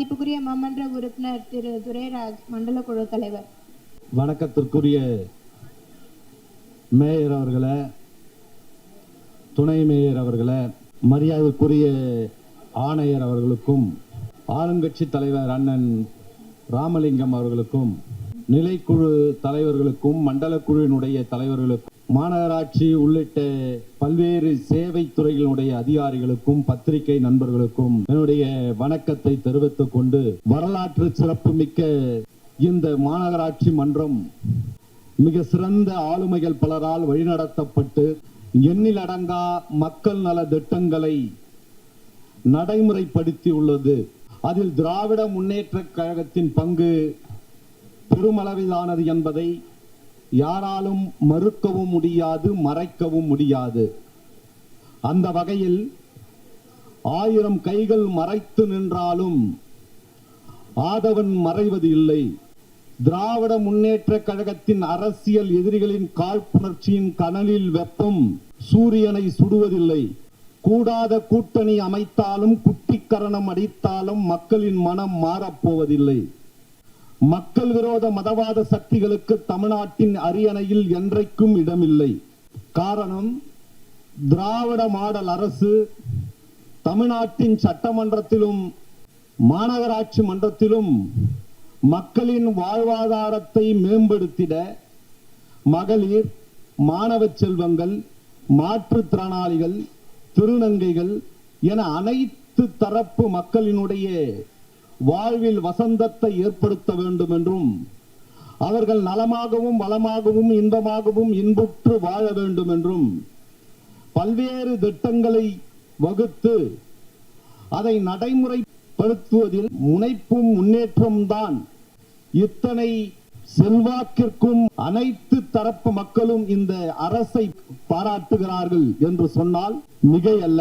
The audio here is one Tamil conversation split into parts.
மதிப்புக்குரிய மாமன்ற உறுப்பினர் திரு துரைராஜ் மண்டல குழு தலைவர். வணக்கத்திற்குரிய மேயர் அவர்களை துணை மேயர் அவர்களை மரியாதைக்குரிய ஆணையர் அவர்களுக்கும் ஆளுங்கட்சி தலைவர் அண்ணன் ராமலிங்கம் அவர்களுக்கும் நிலைக்குழு தலைவர்களுக்கும் மண்டல குழுவினுடைய தலைவர்களுக்கும் மாநகராட்சி உள்ளிட்ட பல்வேறு சேவை துறைகளுடைய அதிகாரிகளுக்கும் பத்திரிகை நண்பர்களுக்கும் என்னுடைய வணக்கத்தை தெரிவித்துக் கொண்டு வரலாற்று சிறப்புமிக்க இந்த மாநகராட்சி மன்றம் மிக சிறந்த ஆளுமைகள் பலரால் வழிநடத்தப்பட்டு எண்ணிலடங்கா மக்கள் நல திட்டங்களை நடைமுறைப்படுத்தி உள்ளது அதில் திராவிட முன்னேற்ற கழகத்தின் பங்கு பெருமளவிலானது என்பதை யாராலும் மறுக்கவும் முடியாது மறைக்கவும் முடியாது. அந்த வகையில் ஆயிரம் கைகள் மறைத்து நின்றாலும் ஆதவன் மறைவது இல்லை. திராவிட முன்னேற்ற கழகத்தின் அரசியல் எதிரிகளின் காழ்ப்புணர்ச்சியின் கனலில் வெப்பம் சூரியனை சுடுவதில்லை. கூடாத கூட்டணி அமைத்தாலும் குட்டிக்கரணம் அடித்தாலும் மக்களின் மனம் மாறப்போவதில்லை. மக்கள் விரோத மதவாத சக்திகளுக்கு தமிழ்நாட்டின் அரியணையில் என்றைக்கும் இடமில்லை. காரணம் திராவிட மாடல் அரசு தமிழ்நாட்டின் சட்டமன்றத்திலும் மாநகராட்சி மன்றத்திலும் மக்களின் வாழ்வாதாரத்தை மேம்படுத்திட மகளிர் மாணவ செல்வங்கள் மாற்றுத்திறனாளிகள் திருநங்கைகள் என அனைத்து தரப்பு மக்களினுடைய வாழ்வில் வசந்தத்தை ஏற்படுத்த வேண்டும் என்றும் அவர்கள் நலமாகவும் வளமாகவும் இன்பமாகவும் இன்புற்று வாழ வேண்டும் என்றும் பல்வேறு திட்டங்களை வகுத்து அதை நடைமுறைப்படுத்துவதில் முனைப்பும் முன்னேற்றம்தான் இத்தனை செல்வாக்கிற்கும் அனைத்து தரப்பு மக்களும் இந்த அரசை பாராட்டுகிறார்கள் என்று சொன்னால் மிகையல்ல.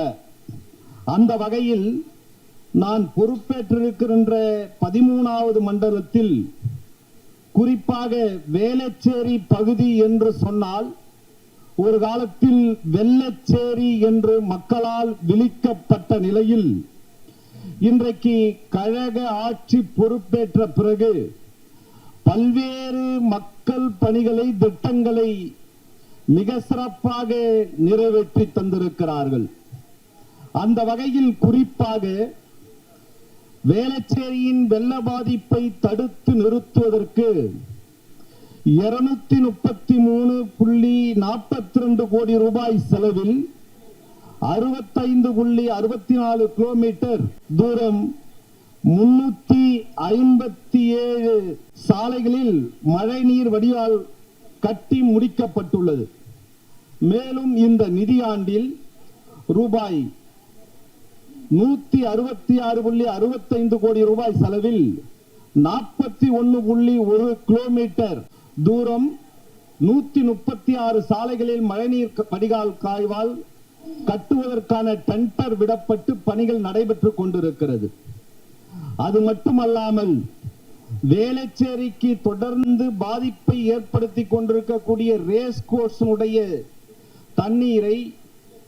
அந்த வகையில் நான் பொறுப்பேற்றிருக்கின்ற பதிமூணாவது மண்டலத்தில் குறிப்பாக வேலச்சேரி பகுதி என்று சொன்னால் ஒரு காலத்தில் வெள்ளச்சேரி என்று மக்களால் விழிக்கப்பட்ட நிலையில் இன்றைக்கு கழக ஆட்சி பொறுப்பேற்ற பிறகு பல்வேறு மக்கள் பணிகளை திட்டங்களை மிக சிறப்பாக நிறைவேற்றி தந்திருக்கிறார்கள். அந்த வகையில் குறிப்பாக வேளச்சேரியின் வெள்ள பாதிப்பை தடுத்து நிறுத்துவதற்கு இருநூத்தி முப்பத்தி மூணு புள்ளி நாற்பத்தி ரெண்டு கோடி ரூபாய் செலவில் அறுபத்தைந்து புள்ளி அறுபத்தி நாலு கிலோமீட்டர் தூரம் முன்னூத்தி ஐம்பத்தி ஏழு சாலைகளில் மழைநீர் வடிவால் கட்டி முடிக்கப்பட்டுள்ளது. மேலும் இந்த நிதியாண்டில் ரூபாய் நூத்தி அறுபத்தி ஆறு புள்ளி அறுபத்தைந்து கோடி ரூபாய் செலவில் நாற்பத்தி ஒன்னு புள்ளி ஒரு கிலோமீட்டர் தூரம் நூத்தி முப்பத்தி ஆறு சாலைகளில் மழைநீர் வடிகால் காய்வால் கட்டுவதற்கான டெண்டர் விடப்பட்டு பணிகள் நடைபெற்றுக் கொண்டிருக்கிறது. அது மட்டுமல்லாமல் வேலைச்சேரிக்கு தொடர்ந்து பாதிப்பை ஏற்படுத்தி கொண்டிருக்கக்கூடிய ரேஸ் கோர்ஸுடைய தண்ணீரை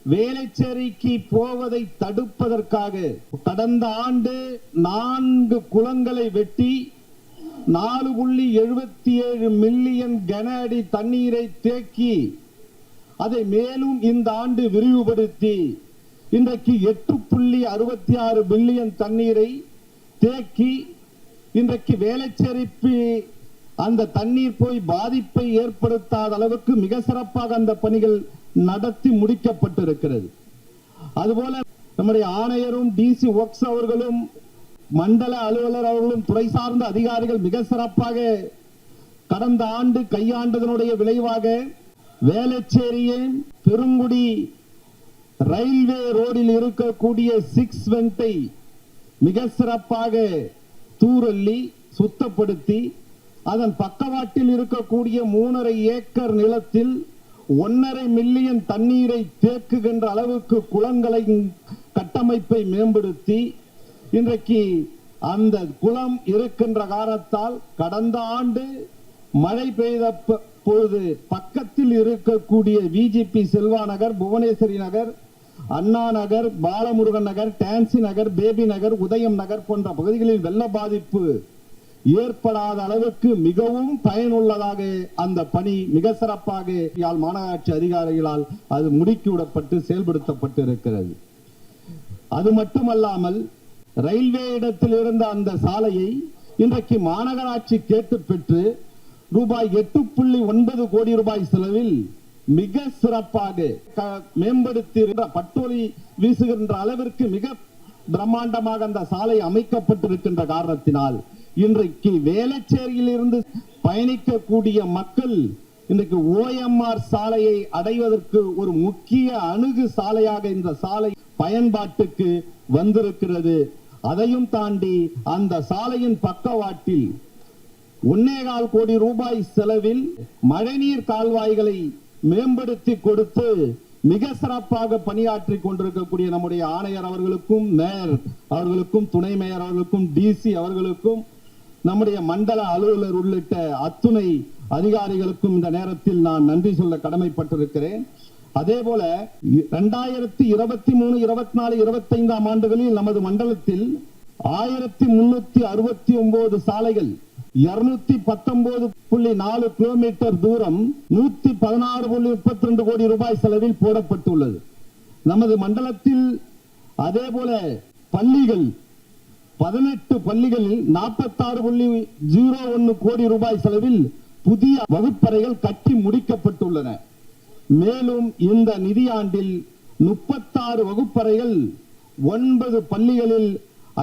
வேலைச்சேரிக்கு போவதை தடுப்பதற்காக கடந்த ஆண்டு நான்கு குளங்களை வெட்டி நாலு புள்ளி எழுபத்தி ஏழு மில்லியன் கன அடி தண்ணீரை தேக்கி அதை மேலும் இந்த ஆண்டு விரிவுபடுத்தி இன்றைக்கு எட்டு புள்ளி அறுபத்தி ஆறு பில்லியன் தண்ணீரை தேக்கி இன்றைக்கு வேலைச்சேரிப்பு அந்த தண்ணீர் போய் பாதிப்பை ஏற்படுத்தாத அளவுக்கு மிக சிறப்பாக அந்த பணிகள் நடத்தி முடிக்கப்பட்டிருக்கிறது. அதுபோல நம்முடைய ஆணையரும் டிசி ஒர்க்ஸ் அவர்களும் மண்டல அலுவலர் அவர்களும் துறை சார்ந்த அதிகாரிகள் மிக சிறப்பாக கடந்த ஆண்டு கையாண்டதனுடைய விளைவாக வேளச்சேரியை பெருங்குடி ரயில்வே ரோடில் இருக்கக்கூடிய சிக்ஸ் வெண்டை மிக சிறப்பாக தூரல்லி சுத்தப்படுத்தி அதன் பக்கவாட்டில் இருக்கக்கூடிய மூணரை ஏக்கர் நிலத்தில் ஒன்னரை மில்லியன் தண்ணீரை தேக்குகின்ற அளவுக்கு குளங்களை கட்டமைப்பை மேம்படுத்தி இன்றைக்கு அந்த குளம் இருக்கின்ற காரணத்தால் கடந்த ஆண்டு மழை பெய்த பொழுது பக்கத்தில் இருக்கக்கூடிய VGP Selva Nagar Bhuvaneswari Nagar Anna Nagar Balamurugan Nagar TANSI Nagar Baby Nagar Udayam Nagar போன்ற பகுதிகளில் வெள்ள பாதிப்பு ஏற்படாத அளவுக்கு மிகவும் பயனுள்ளதாக அந்த பணி மிக சிறப்பாக யாழ் மாநகராட்சி அதிகாரிகளால் அது முடுக்கிவிடப்பட்டு செயல்படுத்தப்பட்டு இருக்கிறது அது மட்டுமல்லாமல் ரயில்வே இடத்தில் இருந்த அந்த சாலையை இன்றைக்கு மாநகராட்சி கேட்டு பெற்று ரூபாய் எட்டு புள்ளி ஒன்பது கோடி ரூபாய் செலவில் மிக சிறப்பாக மேம்படுத்தி பட்டோலி வீசுகின்ற அளவிற்கு மிக பிரம்மாண்டமாக அந்த சாலை அமைக்கப்பட்டிருக்கின்ற காரணத்தினால் இன்றைக்கு வேளச்சேரியில் இருந்து பயணிக்கக்கூடிய மக்கள் இன்றைக்கு ஓஎம்ஆர் சாலையை அடைவதற்கு ஒரு முக்கிய அணுகு சாலையாக இந்த சாலை பயன்பாட்டுக்கு வந்திருக்கிறது. அதையும் தாண்டி அந்த சாலையின் பக்கவாட்டில் ஒன்னேகால் கோடி ரூபாய் செலவில் மழைநீர் கால்வாய்களை மேம்படுத்தி கொடுத்து மிக சிறப்பாக பணியாற்றி கொண்டிருக்கக்கூடிய நம்முடைய ஆணையர் அவர்களுக்கும் மேயர் அவர்களுக்கும் துணை மேயர் அவர்களுக்கும் டிசி அவர்களுக்கும் நம்முடைய மண்டல அலுவலர் உள்ளிட்ட அத்துணை அதிகாரிகளுக்கும் இந்த நேரத்தில் நான் நன்றி சொல்ல கடமைப்பட்டிருக்கிறேன். அதே போல இரண்டாயிரத்தி இருபத்தி மூணு இருபத்தி நாலு இருபத்தி ஐந்தாம் ஆண்டுகளில் நமது மண்டலத்தில் ஆயிரத்தி முன்னூத்தி அறுபத்தி ஒன்பது சாலைகள் இருநூத்தி பத்தொன்பது புள்ளி நாலு கிலோமீட்டர் தூரம் நூத்தி பதினாறு புள்ளி முப்பத்தி ரெண்டு கோடி ரூபாய் செலவில் போடப்பட்டுள்ளது. நமது மண்டலத்தில் அதே போல பள்ளிகள் பதினெட்டு பள்ளிகளில் நாற்பத்தாறு புள்ளி ஜீரோ ஒன்னு கோடி ரூபாய் செலவில் புதிய வகுப்பறைகள் கட்டி முடிக்கப்பட்டுள்ளன. மேலும் இந்த நிதியாண்டில் முப்பத்தாறு வகுப்பறைகள் ஒன்பது பள்ளிகளில்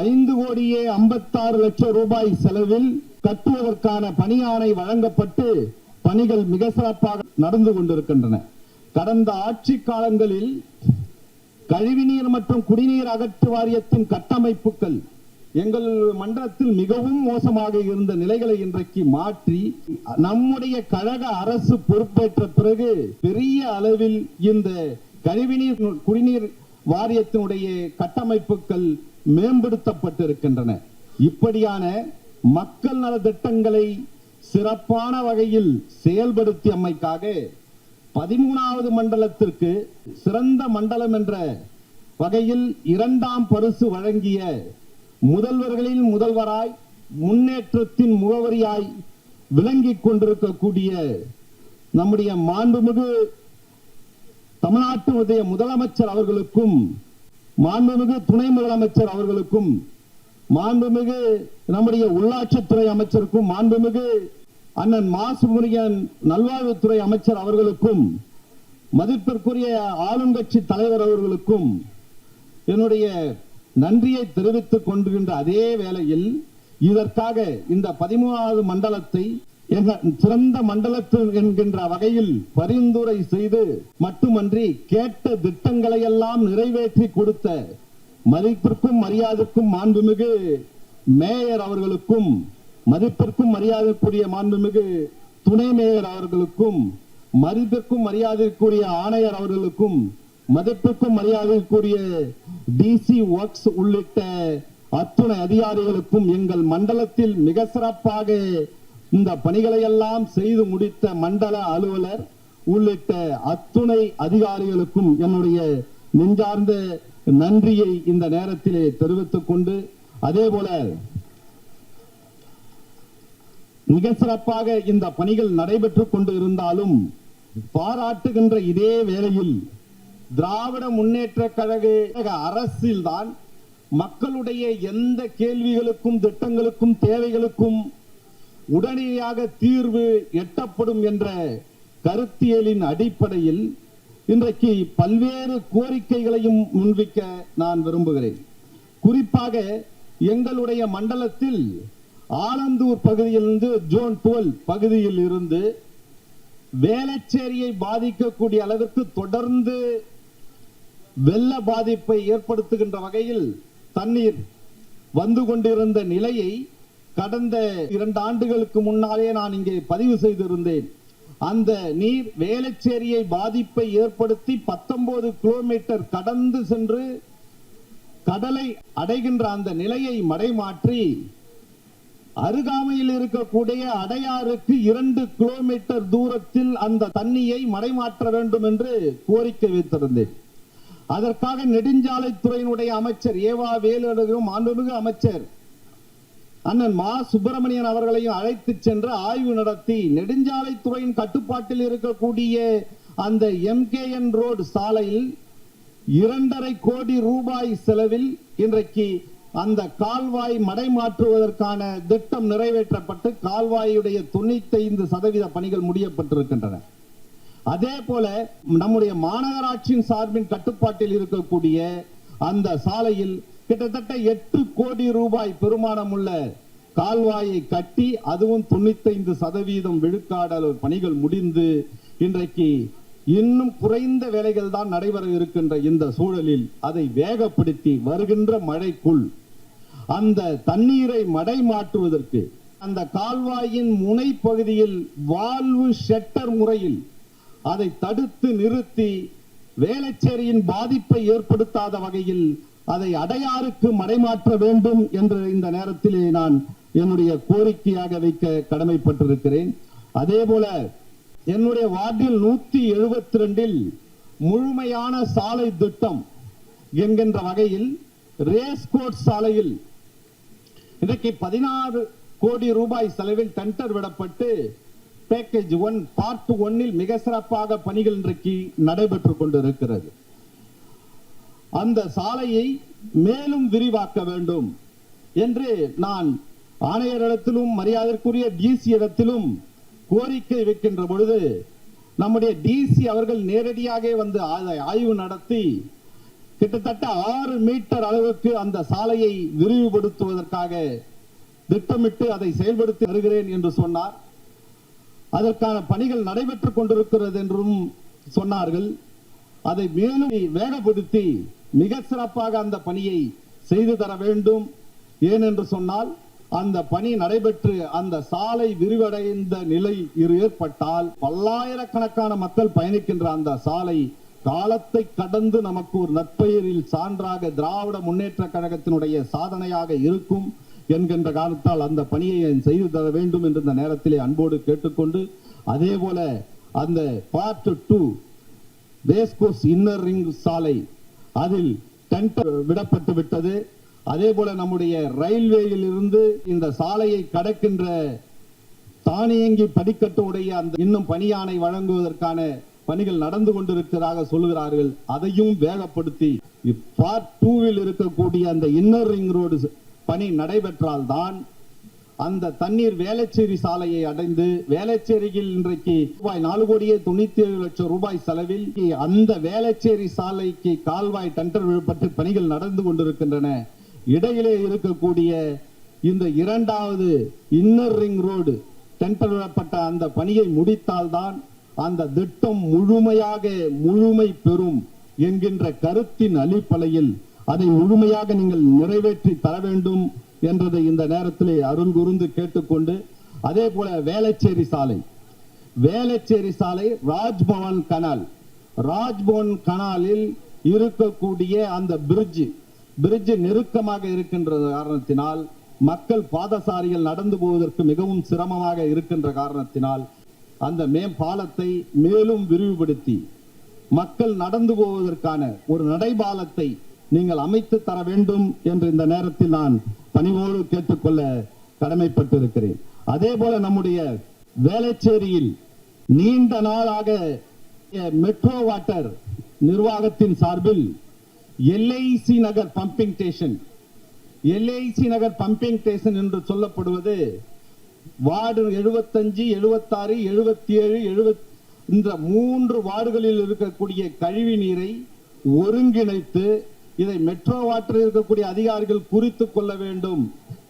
ஐந்து கோடியே ஐம்பத்தாறு லட்சம் ரூபாய் செலவில் கட்டுவதற்கான பணியாணை வழங்கப்பட்டு பணிகள் மிக சிறப்பாக நடந்து கொண்டிருக்கின்றன. கடந்த ஆட்சி காலங்களில் கழிவுநீர் மற்றும் குடிநீர் அகற்று வாரியத்தின் கட்டமைப்புகள் எங்கள் மண்டலத்தில் மிகவும் மோசமாக இருந்த நிலைகளை இன்றைக்கு மாற்றி நம்முடைய கழக அரசு பொறுப்பேற்ற பிறகு பெரிய அளவில் இந்த கழிவுநீர் குடிநீர் வாரியத்தினுடைய கட்டமைப்புகள் மேம்படுத்தப்பட்டிருக்கின்றன. இப்படியான மக்கள் நல திட்டங்களை சிறப்பான வகையில் செயல்படுத்தியமைக்காக பதிமூணாவது மண்டலத்திற்கு சிறந்த மண்டலம் என்ற வகையில் இரண்டாம் பரிசு வழங்கிய முதல்வர்களின் முதல்வராய் முன்னேற்றத்தின் முகவரியாய் விளங்கிக் கொண்டிருக்கக்கூடிய நம்முடைய மாண்புமிகு தமிழ்நாட்டினுடைய முதலமைச்சர் அவர்களுக்கும் மாண்புமிகு துணை முதலமைச்சர் அவர்களுக்கும் மாண்புமிகு நம்முடைய உள்ளாட்சித்துறை அமைச்சருக்கும் மாண்புமிகு அண்ணன் மா சுப்பிரமணியன் நல்வாழ்வுத்துறை அமைச்சர் அவர்களுக்கும் மதிப்பிற்குரிய ஆளுங்கட்சி தலைவர் அவர்களுக்கும் என்னுடைய நன்றியை தெரிவித்துக் கொண்டிருக்கின்ற அதே வேளையில் இதற்காக இந்த பதிமூணாவது மண்டலத்தை சிறந்த மண்டலத்தில் என்கின்ற வகையில் பரிந்துரை செய்து மட்டுமன்றி கேட்ட திட்டங்களை எல்லாம் நிறைவேற்றி கொடுத்த மதிப்பிற்கும் மரியாதைக்கும் மாண்புமிகு மேயர் அவர்களுக்கும் மதிப்பிற்கும் மரியாதைக்குரிய மாண்புமிகு துணை மேயர் அவர்களுக்கும் மதிப்பிற்கும் மரியாதைக்குரிய ஆணையர் அவர்களுக்கும் மதிப்பிற்கும் மரியாதைக்குரிய டிசி ஒர்க்ஸ் உள்ளிட்ட அத்துணை அதிகாரிகளுக்கும் எங்கள் மண்டலத்தில் மிக சிறப்பாக இந்த பணிகளை எல்லாம் செய்து முடித்த மண்டல அலுவலர் உள்ளிட்ட அத்துணை அதிகாரிகளுக்கும் என்னுடைய நெஞ்சார்ந்த நன்றியை இந்த நேரத்திலே தெரிவித்துக் கொண்டு அதே போல மிக சிறப்பாக இந்த பணிகள் நடைபெற்றுக் கொண்டு இருந்தாலும் பாராட்டுகின்ற இதே வேளையில் திராவிட முன்னேற்ற கழக அரசில்தான் மக்களுடைய எந்த கேள்விகளுக்கும் திட்டங்களுக்கும் தேவைகளுக்கும் உடனடியாக தீர்வு எட்டப்படும் என்ற கருத்தியலின் அடிப்படையில் இன்றைக்கு பல்வேறு கோரிக்கைகளையும் முன்வைக்க நான் விரும்புகிறேன். குறிப்பாக எங்களுடைய மண்டலத்தில் ஆலந்தூர் பகுதியிலிருந்து ஜோன் டுவெல் பகுதியில் இருந்து வேளச்சேரியை பாதிக்கக்கூடிய அளவிற்கு தொடர்ந்து வெள்ள பாதிப்பை ஏற்படுத்துகின்ற வகையில் தண்ணீர் வந்து கொண்டிருந்த நிலையை கடந்த இரண்டு ஆண்டுகளுக்கு முன்னாலே நான் இங்கே பதிவு செய்திருந்தேன். அந்த நீர் வேளச்சேரியை பாதிப்பை ஏற்படுத்தி பத்தொன்பது கிலோமீட்டர் கடந்து சென்று கடலை அடைகின்ற அந்த நிலையை மடைமாற்றி அருகாமையில் இருக்கக்கூடிய அடையாறுக்கு இரண்டு கிலோமீட்டர் தூரத்தில் அந்த தண்ணியை மடைமாற்ற வேண்டும் என்று கோரிக்கை வைத்திருந்தேன். அதற்காக நெடுஞ்சாலைத்துறையினுடைய அமைச்சர் ஏவா வேலுக்கும் மாண்புமிகு அமைச்சர் அண்ணன் மா சுப்பிரமணியன் அவர்களையும் அழைத்து சென்று ஆய்வு நடத்தி நெடுஞ்சாலைத்துறையின் கட்டுப்பாட்டில் இருக்கக்கூடிய அந்த எம்கேஎன் ரோடு சாலையில் இரண்டரை கோடி ரூபாய் செலவில் இன்றைக்கு அந்த கால்வாய் மடை மாற்றுவதற்கான திட்டம் நிறைவேற்றப்பட்டு கால்வாயுடைய தொண்ணூத்தி ஐந்து சதவீத பணிகள் முடியப்பட்டிருக்கின்றன. அதே போல நம்முடைய மாநகராட்சியின் சார்பின் கட்டுப்பாட்டில் இருக்கக்கூடிய அந்த சாலையில் கிட்டத்தட்ட எட்டு கோடி ரூபாய் பெருமானம் உள்ள கால்வாயை கட்டி அதுவும் தொண்ணூத்தைந்து சதவீதம் விழுக்காடல் பணிகள் முடிந்து இன்றைக்கு இன்னும் குறைந்த வேலைகள் தான் நடைபெற இருக்கின்ற இந்த சூழலில் அதை வேகப்படுத்தி வருகின்ற மழைக்குள் அந்த தண்ணீரை மடை மாற்றுவதற்கு அந்த கால்வாயின் முனை பகுதியில் வால்வு ஷெட்டர் முறையில் அதை தடுத்து நிறுத்தி வேலைச்சேரியின் பாதிப்பை ஏற்படுத்தாத வகையில் அதை அடையாறுக்கு மடைமாற்ற வேண்டும் என்று இந்த நேரத்திலே நான் என்னுடைய கோரிக்கையாக வைக்க கடமைப்பட்டிருக்கிறேன். அதே போல என்னுடைய வார்டில் நூத்தி எழுபத்தி ரெண்டில் முழுமையான சாலை திட்டம் என்கின்ற வகையில் ரேஸ் கோட் சாலையில் இன்றைக்கு பதினாறு கோடி ரூபாய் செலவில் டெண்டர் விடப்பட்டு பேக்கேஜ் ஒன் பார்ட் ஒன்னில் மிக சிறப்பாக பணிகள் இன்றைக்கு நடைபெற்றுக் கொண்டிருக்கிறது. அந்த சாலையை மேலும் விரிவாக்க வேண்டும் என்று நான் ஆணையரிடத்திலும் மரியாதைக்குரிய டிசி இடத்திலும் கோரிக்கை வைக்கின்ற பொழுது நம்முடைய டிசி அவர்கள் நேரடியாக வந்து ஆய்வு நடத்தி கிட்டத்தட்ட ஆறு மீட்டர் அளவுக்கு அந்த சாலையை விரிவுபடுத்துவதற்காக திட்டமிட்டு அதை செயல்படுத்தி வருகிறேன் என்று சொன்னார். அதற்கான பணிகள் நடைபெற்றுக் கொண்டிருக்கிறது என்றும் சொன்னார்கள். அதை மேலும் வேகப்படுத்தி மிக சிறப்பாக அந்த பணியை செய்து தர வேண்டும் ஏனென்று சொன்னால் அந்த பணி நடைபெற்று அந்த சாலை விரிவடைந்த நிலை ஏற்பட்டால் பல்லாயிரக்கணக்கான மக்கள் பயணிக்கின்ற அந்த சாலை காலத்தை கடந்து நமக்கு ஒரு நற்பெயரில் சான்றாக திராவிட முன்னேற்ற கழகத்தினுடைய சாதனையாக இருக்கும். என்கின்ற காரணத்தால் அந்த பணியை செய்து தர வேண்டும் என்று இந்த நேரத்திலே அன்போடு கேட்டுக்கொண்டு அதே போல அந்த பார்ட் டூ வேஸ்கோஸ் இன்னர் ரிங் சாலை அதில் டென்ட் விடப்பட்டு விட்டது. அதே போல நம்முடைய ரயில்வேயில் இருந்து இந்த சாலையை கடக்கின்ற தானியங்கி படிக்கட்டு உடைய அந்த இன்னும் பணியானை வழங்குவதற்கான பணிகள் நடந்து கொண்டிருக்கிறதாக சொல்லுகிறார்கள். அதையும் வேகப்படுத்தி பார்ட் டூவில் இருக்கக்கூடிய அந்த இன்னர் ரிங் ரோடு பணி நடைபெற்றால்தான் அந்த தண்ணீர் வேளச்சேரி சாலையை அடைந்து வேளச்சேரியில் இன்றைக்கு ரூபாய் நாலு கோடியே தொண்ணூத்தி ஏழு லட்சம் ரூபாய் செலவில் அந்த வேளச்சேரி சாலைக்கு கால்வாய் டெண்டர் விழுப்பட்டு பணிகள் நடந்து கொண்டிருக்கின்றன. இடையிலே இருக்கக்கூடிய இந்த இரண்டாவது இன்னர் ரிங் ரோடு டெண்டர் விழப்பட்ட அந்த பணியை முடித்தால்தான் அந்த திட்டம் முழுமையாக முழுமை பெறும் என்கின்ற கருத்தின் அடிப்படையில் அதை முழுமையாக நீங்கள் நிறைவேற்றி தர வேண்டும் என்றதை இந்த நேரத்திலே அருள் குருந்து கேட்டுக்கொண்டு அதே போல வேளச்சேரி சாலை. வேளச்சேரி சாலை ராஜ்பவன் கனால். ராஜ்பவன் கனாலில் இருக்கக்கூடிய அந்த பிரிட்ஜ் பிரிட்ஜ் நெருக்கமாக இருக்கின்ற காரணத்தினால் மக்கள் பாதசாரிகள் நடந்து போவதற்கு மிகவும் சிரமமாக இருக்கின்ற காரணத்தினால் அந்த மேம்பாலத்தை மேலும் விரிவுபடுத்தி மக்கள் நடந்து போவதற்கான ஒரு நடைபாலத்தை நீங்கள் அமைத்து தர வேண்டும் என்று இந்த நேரத்தில் நான் பணிவோடு கேட்டுக்கொள்ள கடமைப்பட்டிருக்கிறேன். அதே போல நம்முடைய வேளச்சேரியில் நீண்ட நாளாக மெட்ரோ வாட்டர் நிர்வாகத்தின் சார்பில் LIC Nagar pumping station LIC Nagar pumping station என்று சொல்லப்படுவது வார்டு எழுபத்தஞ்சு எழுபத்தாறு எழுபத்தி ஏழு எழுபத் இந்த மூன்று வார்டுகளில் இருக்கக்கூடிய கழிவு நீரை ஒருங்கிணைத்து இதை மெட்ரோ வாட்டர் இருக்கக்கூடிய அதிகாரிகள் குறித்து கொள்ள வேண்டும்.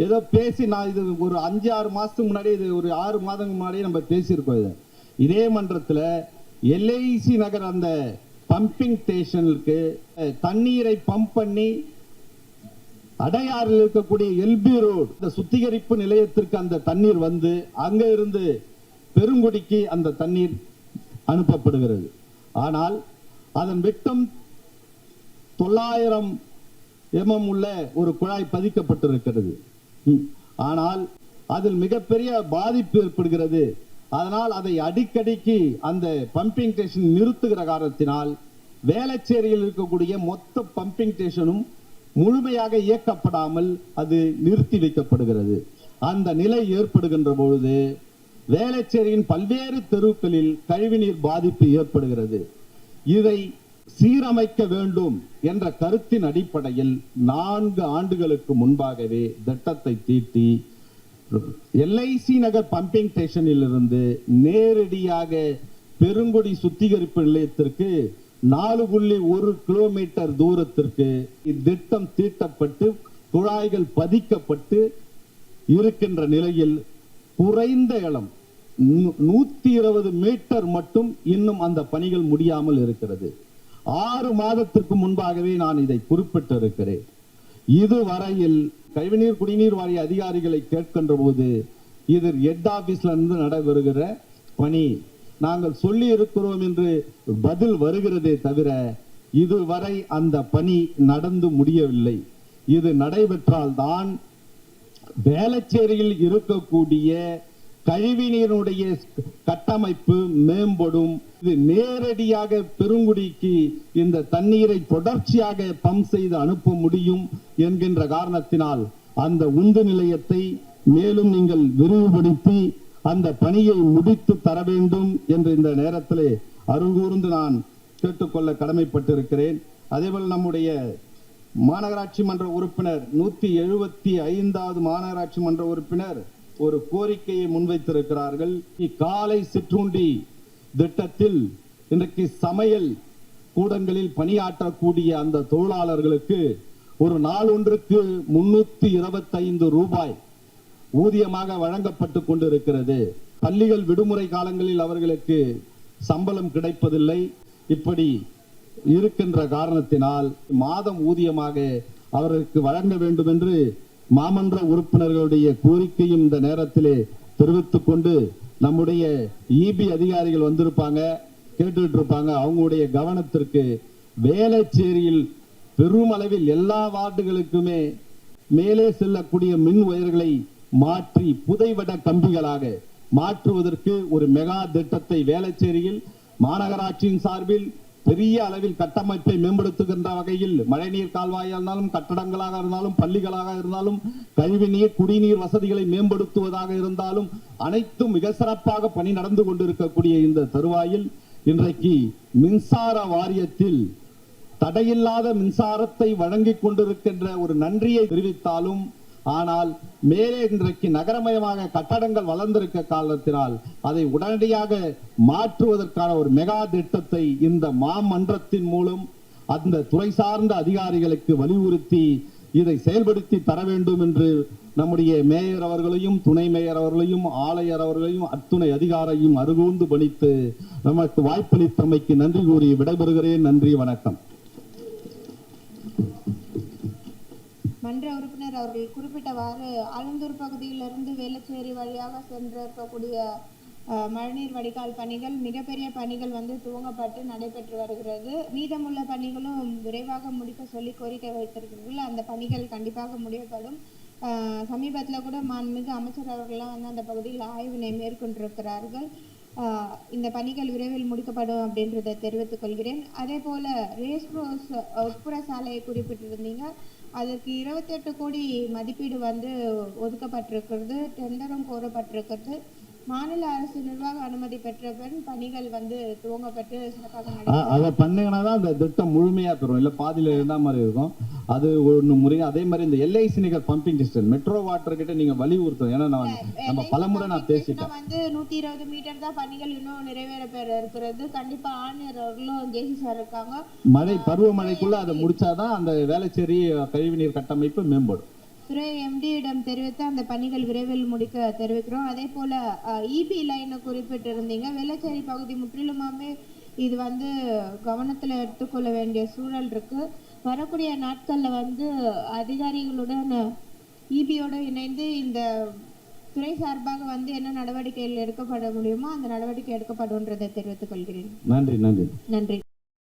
ஏதோ பேசி நான் இது ஒரு அஞ்சு ஆறு மாதத்துக்கு முன்னாடி இது ஒரு ஆறு மாதங்களுக்கு முன்னாடியே நம்ம பேசியிருக்கோம் இதை. இதே மன்றத்தில் எல்ஐசி நகர் அந்த பம்பிங் ஸ்டேஷனுக்கு தண்ணீரை பம்ப் பண்ணி அடையாறில் இருக்கக்கூடிய எல்பி ரோடு இந்த சுத்திகரிப்பு நிலையத்திற்கு அந்த தண்ணீர் வந்து அங்க இருந்து பெருங்குடிக்கு அந்த தண்ணீர் அனுப்பப்படுகிறது. ஆனால் அதன் விட்டம் தொள்ளாயிரம் எம்எம் உள்ள ஒரு குழாய் பதிக்கப்பட்டிருக்கிறது. ஆனால் அதில் மிகப்பெரிய பாதிப்பு ஏற்படுகிறது. அதனால் அதை அடிக்கடிக்கு அந்த பம்பிங் ஸ்டேஷன் நிறுத்துகிற காரணத்தினால் வேளச்சேரியில் இருக்கக்கூடிய மொத்த பம்பிங் ஸ்டேஷனும் முழுமையாக இயக்கப்படாமல் அது நிறுத்தி வைக்கப்படுகிறது. அந்த நிலை ஏற்படுகின்ற பொழுது வேளச்சேரியின் பல்வேறு தெருக்களில் கழிவுநீர் பாதிப்பு ஏற்படுகிறது. இதை சீரமைக்க வேண்டும் என்ற கருத்தின் அடிப்படையில் நான்கு ஆண்டுகளுக்கு முன்பாகவே திட்டத்தை தீட்டி எல்ஐசி நகர் பம்பிங் ஸ்டேஷனில் இருந்து நேரடியாக பெருங்குடி சுத்திகரிப்பு நிலையத்திற்கு நாலு புள்ளி ஒரு கிலோமீட்டர் தூரத்திற்கு இத்திட்டம் தீட்டப்பட்டு குழாய்கள் பதிக்கப்பட்டு இருக்கின்ற நிலையில் குறைந்த இடம் நூத்தி இருபது மீட்டர் மட்டும் இன்னும் அந்த பணிகள் முடியாமல் இருக்கிறது. ஆறு மாதத்திற்கு முன்பாகவே நான் இதை குறிப்பிட்டிருக்கிறேன். இதுவரையில் கழிவுநீர் குடிநீர் வாரிய அதிகாரிகளை கேட்கின்ற போது இது ஹெட் ஆபீஸ்ல இருந்து நடைபெறுகிற பணி. நாங்கள் சொல்லி இருக்கிறோம் என்று பதில் வருகிறதே தவிர இதுவரை அந்த பணி நடந்து முடியவில்லை. இது நடைபெற்றால் தான் வேளச்சேரியில் இருக்கக்கூடிய கழிவுநீருடைய கட்டமைப்பு மேம்படும். இது நேரடியாக பெருங்குடிக்கு இந்த தண்ணீரை தொடர்ச்சியாக பம்ப் செய்து அனுப்ப முடியும் என்கின்ற காரணத்தினால் அந்த உந்து நிலையத்தை மேலும் நீங்கள் விரிவுபடுத்தி அந்த பணியை முடித்து தர வேண்டும் என்று இந்த நேரத்திலே அருங்கூர்ந்து நான் கேட்டுக்கொள்ள கடமைப்பட்டிருக்கிறேன். அதேபோல் நம்முடைய மாநகராட்சி மன்ற உறுப்பினர் நூத்தி எழுபத்தி ஐந்தாவது மாநகராட்சி மன்ற உறுப்பினர் ஒரு கோரிக்கையை முன்வைத்திருக்கிறார்கள். காலை சிற்றுண்டி திட்டத்தில் இன்றைக்கு சமையல் கூடங்களில் பணியாற்றக்கூடிய அந்த தொழிலாளர்களுக்கு ஒரு நாள் ஒன்றுக்கு முன்னூத்தி இருபத்தைந்து ரூபாய் ஊதியமாக வழங்கப்பட்டு கொண்டிருக்கிறது. பள்ளிகள் விடுமுறை காலங்களில் அவர்களுக்கு சம்பளம் கிடைப்பதில்லை. இப்படி இருக்கின்ற காரணத்தினால் மாதம் ஊதியமாக அவர்களுக்கு வழங்க வேண்டும் என்று மாமன்ற உறுப்பினர்களுடைய கோரிக்கையும் இந்த நேரத்திலே தெரிவித்துக் கொண்டு நம்முடைய இபி அதிகாரிகள் வந்திருப்பாங்க கேட்டுட்டு இருப்பாங்க அவங்களுடைய கவனத்திற்கு வேளச்சேரியில் பெருமளவில் எல்லா வார்டுகளுக்குமே மேலே செல்லக்கூடிய மின் உயர்களை மாற்றி புதைவட கம்பிகளாக மாற்றுவதற்கு ஒரு மெகா திட்டத்தை வேளச்சேரியில் மாநகராட்சியின் சார்பில் பெரிய அளவில் கட்டமைப்பை மேம்படுத்துகின்ற வகையில் மழைநீர் கால்வாயாக இருந்தாலும் கட்டடங்களாக இருந்தாலும் பள்ளிகளாக இருந்தாலும் கழிவு நீர் குடிநீர் வசதிகளை மேம்படுத்துவதாக இருந்தாலும் அனைத்தும் மிக சிறப்பாக பணி நடந்து கொண்டிருக்கக்கூடிய இந்த தருவாயில் இன்றைக்கு மின்சார வாரியத்தில் தடையில்லாத மின்சாரத்தை வழங்கிக் கொண்டிருக்கின்ற ஒரு நன்றியை தெரிவித்தாலும் ஆனால் மேலே இன்றைக்கு நகரமயமாக கட்டடங்கள் வளர்ந்திருக்க காரணத்தினால் அதை உடனடியாக மாற்றுவதற்கான ஒரு மெகா திட்டத்தை இந்த மாமன்றத்தின் மூலம் அந்த துறை சார்ந்த அதிகாரிகளுக்கு வலியுறுத்தி இதை செயல்படுத்தி தர வேண்டும் என்று நம்முடைய மேயர் அவர்களையும் துணை மேயர் அவர்களையும் ஆணையர் அவர்களையும் அத்துணை அதிகாரையும் அருகூந்து பணித்து நமக்கு வாய்ப்பளித்தமைக்கு நன்றி கூறி விடைபெறுகிறேன். நன்றி வணக்கம். மன்ற உறுப்பினர் அவர்கள் குறிப்பிட்டவாறு ஆலந்தூர் பகுதியிலிருந்து வேளச்சேரி வழியாக சென்று இருக்கக்கூடிய மழைநீர் வடிகால் பணிகள் மிகப்பெரிய பணிகள் வந்து துவங்கப்பட்டு நடைபெற்று வருகிறது. மீதமுள்ள பணிகளும் விரைவாக முடிக்க சொல்லி கோரிக்கை வைத்திருக்கிறீர்கள். அந்த பணிகள் கண்டிப்பாக முடியப்படும். சமீபத்தில் கூட மாண்புமிகு அமைச்சர் அவர்கள்லாம் வந்து அந்த பகுதியில் ஆய்வினை மேற்கொண்டிருக்கிறார்கள். இந்த பணிகள் விரைவில் முடிக்கப்படும் அப்படின்றத தெரிவித்துக் கொள்கிறேன். அதே போல ரேஸ் ரோஸ் உட்புற சாலையை குறிப்பிட்டிருந்தீங்க. அதற்கு இருபத்தெட்டு கோடி மதிப்பீடு வந்து ஒதுக்கப்பட்டிருக்கிறது டெண்டரும் கோரப்பட்டிருக்கிறது. மாநில அரசு நிர்வாக அனுமதி பெற்ற பின் பணிகள் வந்து துவங்கப்பட்டு சிறப்பாக அதை பண்ணீங்கன்னா தான் அந்த திட்டம் முழுமையா பெறும். இல்ல பாதியில இருந்தா மாதிரி இருக்கும். அது ஒண்ணு முறை அதே மாதிரி இந்த எல்ஐசி நிகர் பம்பிங் சிஸ்டம் மெட்ரோ வாட்டர் கிட்ட நீங்க வலியுறுத்தும் ஏன்னா நான் நம்ம பலமுறை நான் பேசிட்டேன். வந்து நூத்தி இருபது மீட்டர் தான் பணிகள் இன்னும் நிறைவேற பெற இருக்கிறது. கண்டிப்பா ஆணையர் அவர்களும் ஜேசி சார் இருக்காங்க. மழை பருவமழைக்குள்ள அதை முடிச்சாதான் அந்த வேளச்சேரி கழிவுநீர் கட்டமைப்பு மேம்படும். துறை எம்டியிடம் தெரிவித்து அந்த பணிகள் விரைவில் முடிக்க தெரிவிக்கிறோம். அதே போல இபி லைனை குறிப்பிட்டிருந்தீங்க. வெள்ளச்சேரி பகுதி முற்றிலுமாமே இது வந்து கவனத்துல எடுத்துக்கொள்ள வேண்டிய சூழல் இருக்கு. வரக்கூடிய நாட்கள்ல வந்து அதிகாரிகளுடன் இபியோட இணைந்து இந்த துறை சார்பாக வந்து என்ன நடவடிக்கைகள் எடுக்கப்பட முடியுமோ அந்த நடவடிக்கை எடுக்கப்படும்ன்றதை தெரிவித்துக் கொள்கிறேன். நன்றி நன்றி. நன்றி.